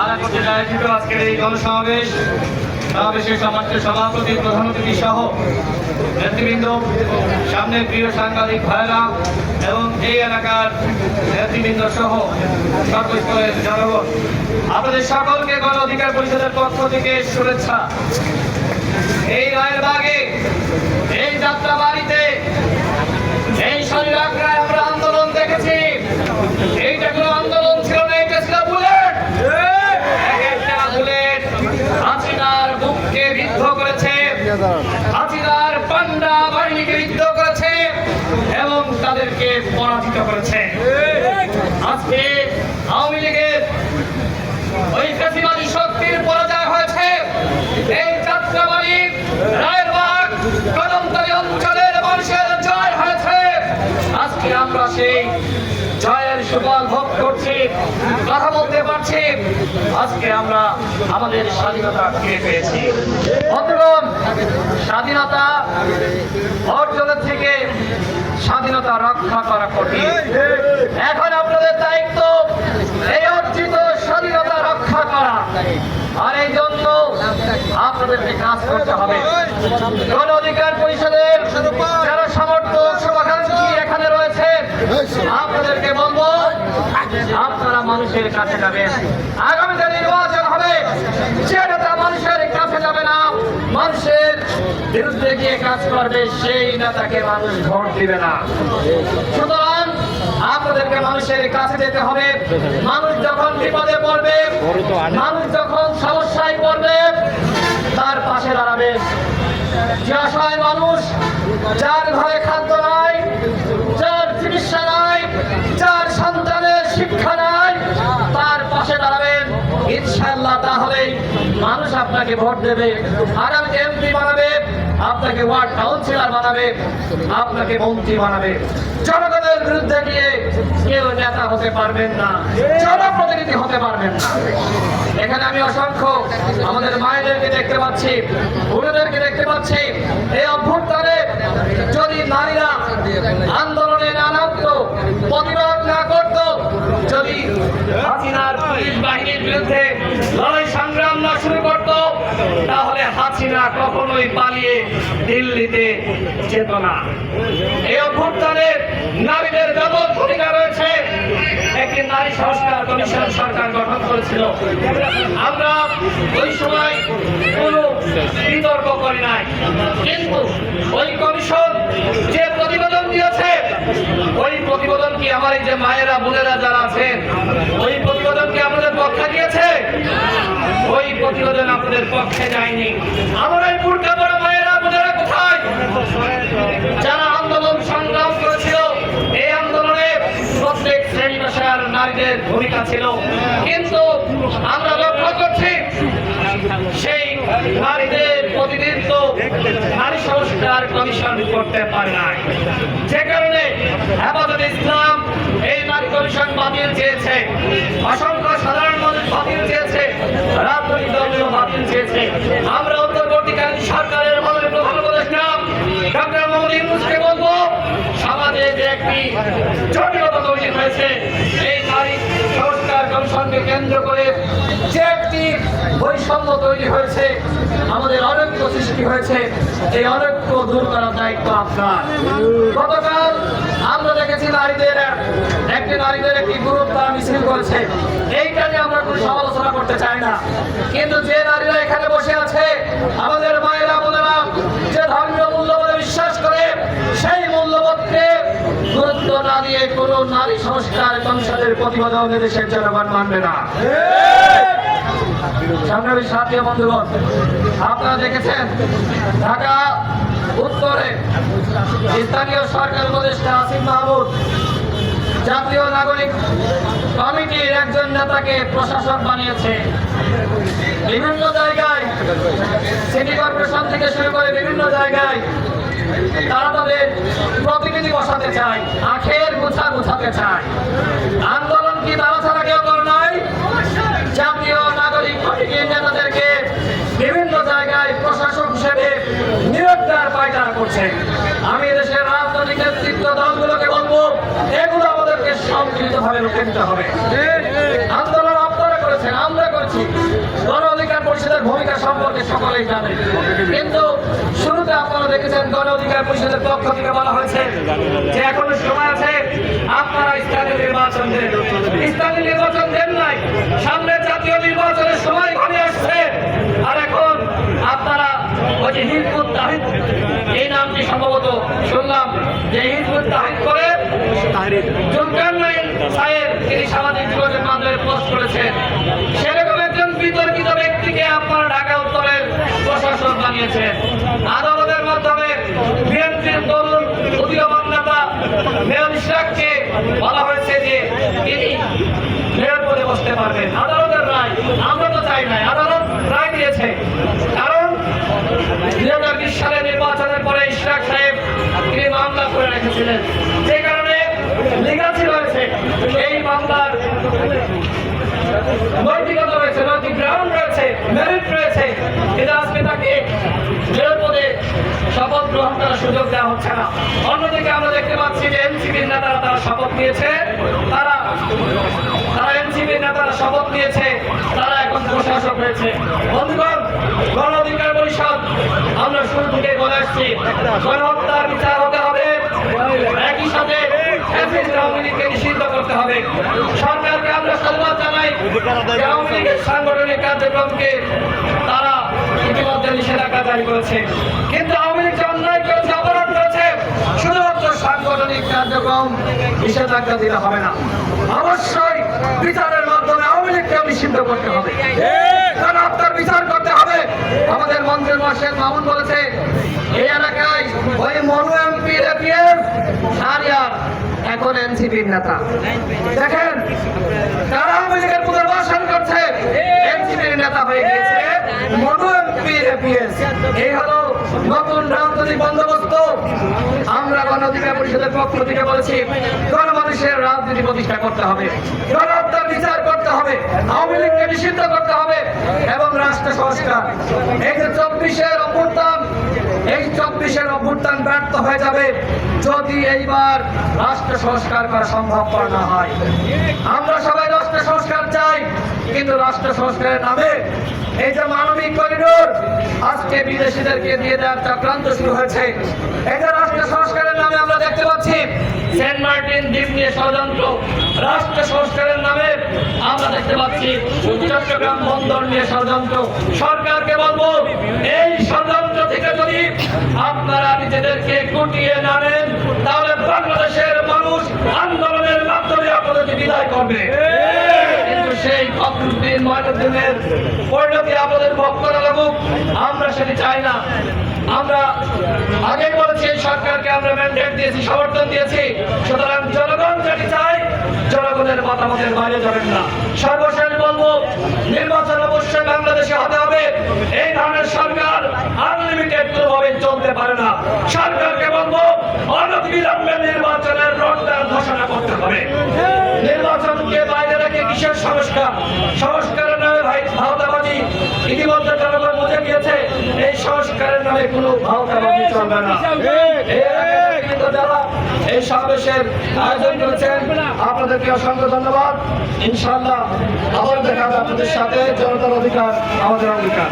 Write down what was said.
তারা কর্তৃক আয়োজিত আজকের এই গণসমাবেশ সমাবেশের সম্মানিত সভাপতি, প্রধান অতিথি সহ নেতৃবৃন্দ, সামনে প্রিয় সাংবাদিক ভাইরা এবং এই এলাকার নেতৃবৃন্দ সহ সর্বস্তরের জনগণ, আপনাদের সকলকে গণ অধিকার পরিষদের পক্ষ থেকে শুভেচ্ছা। এই রায়ের বাগে, এই যাত্রা বাড়িতে এই শরীরাগ্রায় আমরা আন্দোলন দেখেছি এইটা কোনো আন্দোলন ছিল না এটা ছিল বুলেট এক একটা বুলেট বুককে বিদ্ধ করেছে হাসিনার পান্ডা বাহিনীকে বিদ্ধ করেছে এবং তাদেরকে পরাজিত করেছে। আজকে আওয়ামী লীগের ফেসিবাদী শক্তির পরাজয় হয়েছে। এই আজকে আমরা আমাদের স্বাধীনতা ফিরে পেয়েছি। বন্ধুগণ, স্বাধীনতা অর্জনের থেকে স্বাধীনতা রক্ষা করা কঠিন। এখন আপনাদের দায়িত্ব এই অর্জিত স্বাধীনতা রক্ষা করা। আর এই জন্য আপনাদেরকে কাজ করতে হবে। গণ অধিকার পরিষদের যারা সমর্থক শুভাকাঙ্ক্ষী এখানে রয়েছে আপনাদেরকে বলব আপনারা মানুষের কাছে যাবেন আগামীতে নির্বাচন হবে। যে নেতা মানুষের কাছে যাবে না। মানুষের বিরুদ্ধে গিয়ে কাজ করবে, সেই নেতাকে মানুষ ভোট দিবে না। সুতরাং আপনাদেরকে মানুষের কাছে যেতে হবে। মানুষ যখন বিপদে পড়বে, মানুষ যখন সমস্যায় পড়বে, তার পাশে দাঁড়াবে। যে মানুষ, যার ঘরে খাদ্য নাই যার চিকিৎসা নাই যার সন্তানের শিক্ষা নাই তার পাশে দাঁড়াবেন ইনশাআল্লাহ তাহলে মানুষ আপনাকে ভোট দেবে আগামী এমপি বানাবে, আপনাকে ওয়ার্ড কাউন্সিলর বানাবে, আপনাকে মন্ত্রী বানাবে। জনগণের বিরুদ্ধে গিয়ে কেউ নেতা হতে পারবেন না, জনপ্রতিনিধি হতে পারবেন না। এখানে আমি অসংখ্য আমাদের মায়েদেরকে দেখতে পাচ্ছি, বোনেদেরকে দেখতে পাচ্ছি। এই অভ্যুত্থানে যদি নারীরা আন্দোলনে না নামতো, প্রতিবাদ না করত, যদি বাহিনীর বিরুদ্ধে লড়াই সংগ্রাম না শুরু তাহলে হাসিনা কখনোই পালিয়ে দিল্লিতে যেত না। এই অভ্যুত্থানে নারীদের ব্যাপক ভূমিকা রয়েছে। একটি নারী সংস্কার কমিশন সরকার গঠন করেছিল। আমরা ওই সময় কোনো বিতর্ক করি নাই। কিন্তু ওই কমিশন যে প্রতিবেদন দিয়েছে, ওই প্রতিবেদন কি আমার এই যে মায়েরা, বোনেরা যারা আছেন, ওই প্রতিবেদন কি আপনাদের পক্ষে দিয়েছে? প্রতিবেদন আপনাদের পক্ষে যায়নি। আমার এই বুড়কা বড় মায়েরা বোনেরা কোথায়? যারা আন্দোলন সংগ্রাম করেছিল, এই আন্দোলনে প্রত্যেক শ্রেণি পেশার নারীদের ভূমিকা ছিল। কিন্তু আমরা লক্ষ্য করছি, সেই নারীদের প্রতিনিধিত্ব নারী সংস্কার কমিশন করতে পারে নাই। যে কারণে হেফাজত ইসলাম এই নারী কমিশন বাতিল চেয়েছে। অসংখ্য সাধারণ মানুষ বাতিল চেয়েছে, রাজনৈতিক দলগুলো বাতিল আমরা অন্তর্বর্তীকালীন সরকারের মাননীয় প্রধান উপদেষ্টা ডক্টর মোহাম্মদ ইউনুসকে সমাজে একটি জটিলতা তৈরি হয়েছে, এই নারী সংস্কার কমিশনকে কেন্দ্র করে বৈষম্য তৈরি হয়েছে, আমাদের অনৈক্য সৃষ্টি হয়েছে, এই অনৈক্য দূর করার দায়িত্ব আপনার। গতকাল আমরা দেখেছি নারীদের, একটি নারীদের একটি গ্রুপ তারা মিছিল করেছে। এইটা নিয়ে আমরা কোনো সমালোচনা করতে চাই না। কিন্তু যে নারীরা এখানে বসে আছে, আমাদের মায়েরা, বোনেরা যে ধর্মীয় মূল্যবোধে বিশ্বাস করে, সেই মূল্যবোধকে গুরুত্ব না দিয়ে কোনো নারী সংস্কার কমিশনের প্রতিবেদন দেশের জনগণ মানবে না। সংগ্রামী সাথী বন্ধুগণ, আপনারা দেখেছেন, ঢাকা উত্তরে স্থানীয় সরকার উপদেষ্টা আসিফ মাহমুদ জাতীয় নাগরিক কমিটির একজন নেতাকে প্রশাসক বানিয়েছে। বিভিন্ন জায়গায় সিটি কর্পোরেশন থেকে শুরু করে বিভিন্ন জায়গায় তারা তাদের প্রতিনিধি বসাতে চায়, আখের গুছা গুছাতে চায়। করছে আমি দেশের রাজনৈতিক নেতৃত্ব দলগুলোকে বলব, এগুলো আমাদেরকে সম্মিলিত ভাবে রুখে দিতে হবে। আন্দোলন আপনারা করেছেন, আমরা করছি। আমাদের সকলেই জানে কিন্তু শুরুতে আপনারা দেখেছেন গণ অধিকার পরিষদের পক্ষ থেকে বলা হয়েছে যে এখনও সময় আছে, আপনারা স্থানীয় নির্বাচন দেন। স্থানীয় নির্বাচন দেন নাই, সামনে জাতীয় নির্বাচনের সময় ঘনে আসছে। আর এখন আপনারা ওই যে তাহিদ এই নামটি সম্ভবত শুনলাম যে হিজবুত তাহিদ করে জুলকারনাইন সাহেব তিনি সামাজিক যোগাযোগ মাধ্যমে পোস্ট করেছেন। সেরকম একজন বিতর্কিত ব্যক্তিকে আপনারা ঢাকা উত্তরের প্রশাসক বানিয়েছেন। আদালতের মাধ্যমে বিএনপির তরুণ উদীয়মান নেতা মেয়র ইশরাককে বলা হয়েছে যে তিনি মেয়র পদে বসতে পারবেন। আদালতের রায় আমরা তো চাই নাই আদালত রায় দিয়েছে কারণ দুই হাজার বিশ সালে নির্বাচনের পরে ইশরাক সাহেব তিনি মামলা করে রেখেছিলেন যে কারণে লিগাসি রয়েছে এই মামলার। নৈতিকতা রয়েছে, নৈতিক গ্রাউন্ড রয়েছে মেরিট রয়েছে। কিন্তু আজকে তাকে মেয়র পদে শপথ গ্রহণ করার সুযোগ দেওয়া হচ্ছে না। অন্যদিকে আমরা দেখতে পাচ্ছি যে এনসিপির নেতারা তারা শপথ নিয়েছে। তারা তারা এনসিপির নেতারা শপথ নিয়েছে। তারা এখন প্রশাসক হয়েছে বন্ধুগণ, গণ অধিকার পরিষদ, আমরা শুরু থেকে বলে আসছি। গণহত্যার বিচার একই সাথে লীগকে নিষিদ্ধ করতে হবে। সরকারকে আমরা জানাই আওয়ামী লীগের সাংগঠনিক কার্যক্রমকে তারা ইতিমধ্যে নিষেধাজ্ঞা জারি করেছে। কিন্তু আওয়ামী লীগ অন্যায় করেছে শুধুমাত্র সাংগঠনিক কার্যক্রম নিষেধাজ্ঞা দিলে হবে না। অবশ্যই বিচারের মাধ্যমে আওয়ামী লীগকেও নিষিদ্ধ করতে হবে। কারণ আপনার বিচার করতে হবে। আমাদের মন্ত্রী মহাশেখ মামুন বলেছে, এই এলাকায় ওই মনু এমপি এপিএস সারিয়ার এখন এনসিপির নেতা। দেখেন তারা আওয়ামী পুনর্বাসন করছে? এনসিপির নেতা হয়ে গিয়েছে এই হলো নতুন রাজনৈতিক বন্দোবস্ত। আমরা পরিষদের পক্ষ থেকে বলেছি রাজনীতি প্রতিষ্ঠা করতে হবে। গণহত্যার বিচার করতে হবে। আওয়ামী লীগকে নিষিদ্ধ করতে হবে। এবং রাষ্ট্র সংস্কার। এই যে চব্বিশের অভ্যুত্থান এই চব্বিশের অভ্যুত্থান ব্যর্থ হয়ে যাবে যদি এইবার রাষ্ট্র সংস্কার করা সম্ভবপর না হয়। আমরা সবাই রাষ্ট্র সংস্কার চাই, কিন্তু রাষ্ট্র সংস্কারের নামে এই যে মানবিক করিডোর আজকে বিদেশিদেরকে দিয়ে দেওয়ার চক্রান্ত শুরু হয়েছে। এই যে রাষ্ট্র সংস্কারের নামে আমরা দেখতে পাচ্ছি সেন্ট মার্টিন দ্বীপ নিয়ে ষড়যন্ত্র। রাষ্ট্র সংস্কারের নামে আমরা দেখতে পাচ্ছি চট্টগ্রাম বন্দর নিয়ে ষড়যন্ত্র। সরকারকে বলব, এই ষড়যন্ত্র থেকে যদি আপনারা নিজেদেরকে গুটিয়ে না নেন, তাহলে বাংলাদেশের মানুষ আন্দোলনের মাধ্যমে আপনাদেরকে বিদায় করবে। সেই পরিণতি আমরা সেটি চাই না। আমরা আগে বলেছি সরকারকে আমরা দিয়েছি, সমর্থন দিয়েছি। সুতরাং জনগণ যেটি চাই জনগণের মতামতের বাইরে যাবেন না। সর্বশেষ বলব নির্বাচন অবশ্যই বাংলাদেশে হতে হবে। এই ধরনের সরকার আনলিমিটেড কোনোভাবে চলতে পারে না। সরকারকে বলব অনতিবিলম্বে নির্বাচনের রোডম্যাপ ঘোষণা করতে হবে। নির্বাচনকে বাইরে রেখে কিসের সংস্কার? সংস্কারের নামে ভাই ভাওতাবাজি। ইতিমধ্যে জনগণ বুঝে গিয়েছে এই সংস্কারের নামে কোনো ভাওতাবাজি চলবে না। যারা এই সমাবেশের আয়োজন করেছেন আপনাদেরকে অসংখ্য ধন্যবাদ। ইনশাআল্লাহ আবার দেখা হবে আপনাদের সাথে। জনতার অধিকার, আমাদের অঙ্গীকার।